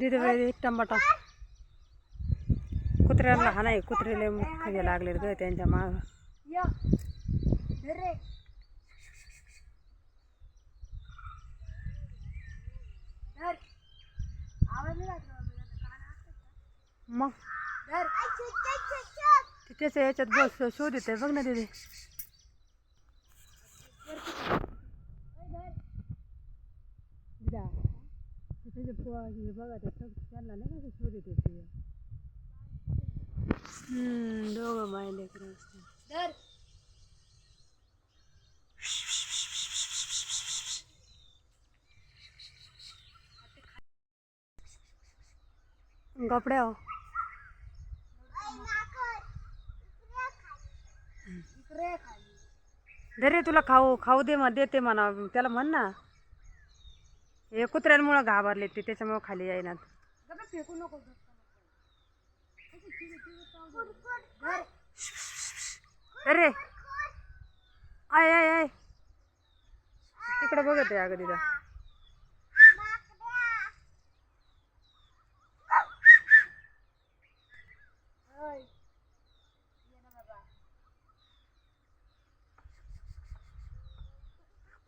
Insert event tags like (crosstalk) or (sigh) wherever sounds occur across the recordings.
दिदे बाई टमाटा. कुत्र्याला हा नाही कुत्र्याला खाली लागले ग त्यांच्या माग? मग? धर ते त्याच्या याच्यात बस शोध येते बघ ना दिदा ते त्याचे पो- हे बघा ते सग- त्यांना नाही का ते हम्म, दोघं माय लेकरं असतात धर कपड्या हो इकडे खाली दे रे तुला खाऊ खाऊ दे मग देते म्हणा त्याला म्हण ना हे कुत्र्यांमुळं घाबरले ते त्याच्यामुळं खाली येणार फेकू नको अरे! आय आय आय! तिकडे बघत आहे अगं दिदा ओय. ये ना बाबा.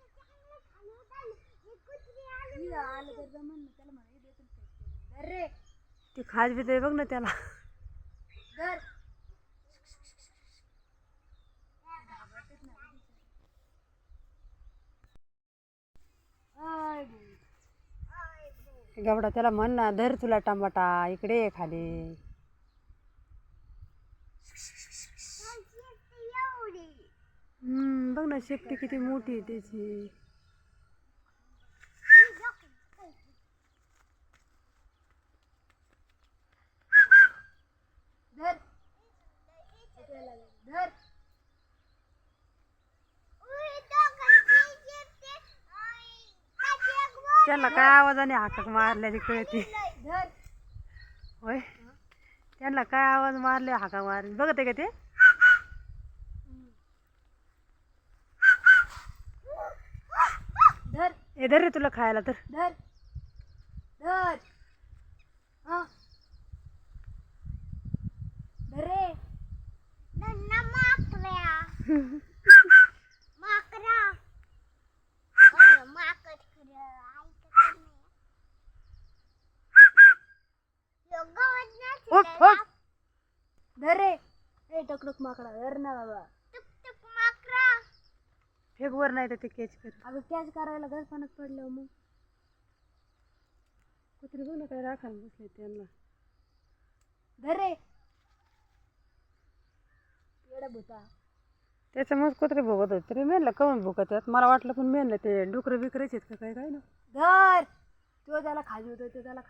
इथं आलं तर जमन ना, त्याला म्हणा, इथं येतो ना फेकते. धर रे ते खाज भीत बघ ना त्याला. धर गवडा त्याला म्हण ना धर तुला टमाटा इकडे ये खाली. हम्म बघ ना शेपटी किती मोठी आहे त्याची धर इकडे लागलं. धर त्याला काय आवाजाने हाकक मारल्याची कळते. धर. होय? त्यांना काय आवाज मारले हाका मारले. बघत आहे का ते? धर. हे धर रे तुला खायला तर. धर. धर. हा. धर रे (laughs) उठ, उठ. धर रे माकडा धर ना बाबा. फेक वर नाही तर ते केच कर अगं कॅच करायला घर पाण्यात पडलं मग. कुत्री बघ ना काय राखायला बसले त्यांना. धर रे. येडा भूता. त्याच्यामुळे कुत्रे भोगत होते तरी मेनला कमून भोगत आहेत. मला वाटलं पण मेनला ते डुकरं बिकरच आहेत का काय काय ना. धर. तो त्याला खाजवतोय तो त्याला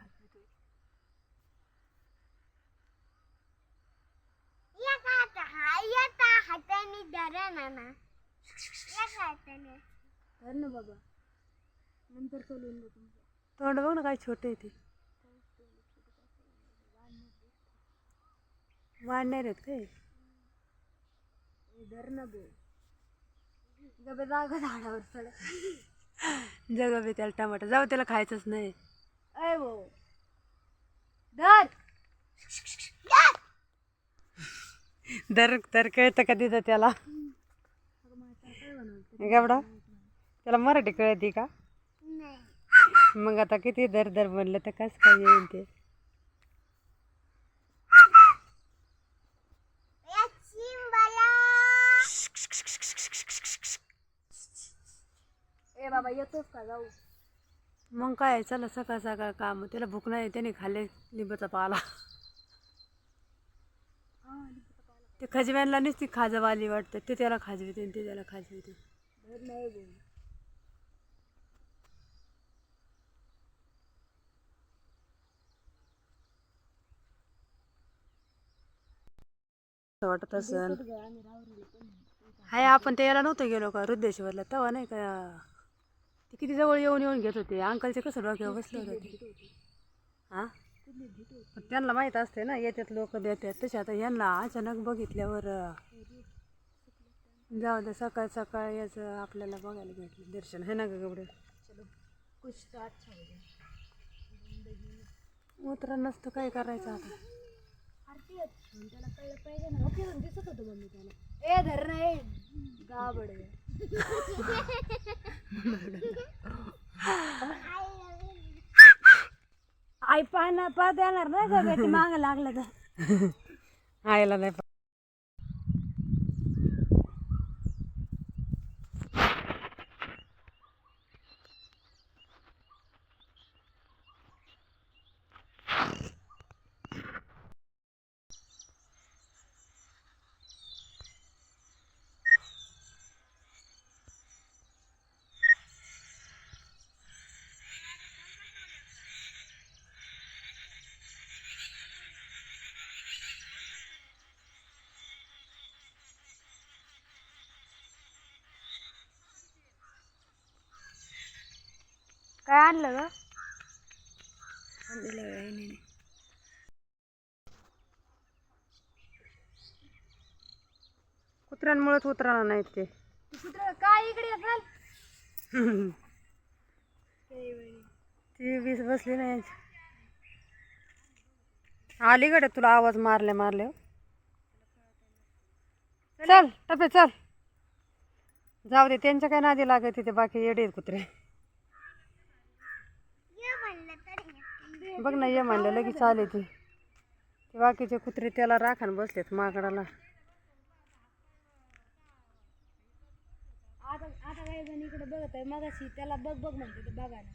खाजवतोय धर ना बाबा. नंतर कळून ना तुमचं. तोंड बघ ना काय छोटे आहे ते. वाढणार आहेत काय? धर ना बे. गबे जागा झाडावर चढ. जगा बी त्याला टमाटर. जाऊ त्याला खायचंच नाही. अय भो धर. दर दर कळतं का तिथं त्याला? गाबडा त्याला मराठी कळते का? मग आता किती दर दर म्हणलं तर कस काय येईल ते? बाबा का? जाऊ. मग काय चला सकाळ सकाळ काम. त्याला भूक नाही त्याने खाल्ले लिंबाचा पाला. ते खजव्यांना नुसती खाजवाली वाटतं ते त्याला खाजविते ते त्याला खाजविते वाटत असेल हाय आपण ते याला नव्हतं गेलो का रुद्देश्वरला तेव्हा नाही का? ते किती जवळ येऊन येऊन घेत होते. अंकलचे कसं डोक्यावर बसलं होतं हां? पण त्यांना माहीत असते ना येतात लोक देतात तसे आता यांना अचानक बघितल्यावर जाऊ दे सकाळ सकाळ याचं आपल्याला बघायला भेटलं. दर्शन है ना ग कुछ तो अच्छा हो उतरा नसतं काय करायचं आता? आरती आहे. त्याला कळलं पाहिजे ना. फिरून दिसत होतं मम्मी त्याला. ए धर ना ए गाबड आई पाहणार पाहत येणार नाही ते (laughs) माग लागलं तर. आयला नाही ग. कुत्र्यांमुळेच उतरायला नाहीत ते. कुत्र काय इकडे येताल ती वीस बसली नाही अलीकडे तुला आवाज मारले मारले चल टपे चल. जाऊ दे त्यांच्या काय नादी लागत तिथे बाकी येडे कुत्रे. बघ ना ये म्हणलं लगेच आले ते. बाकीचे कुत्रे त्याला राखान बसलेत माकडाला. आता आता काही जण इकडे बघत आहे मगाशी त्याला बघ बघ म्हणते ते बघा ना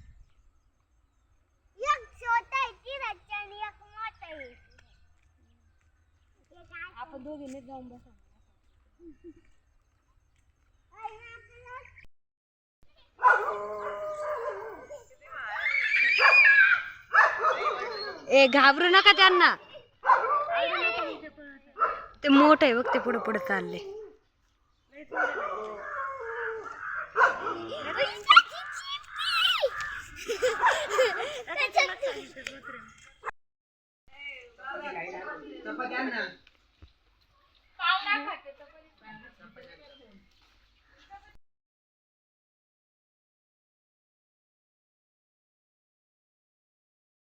आपण दोघींनी जाऊन बसा. ए घाबरू नका त्यांना. ते मोठ आहे बघ ते पुढे पुढे चालले.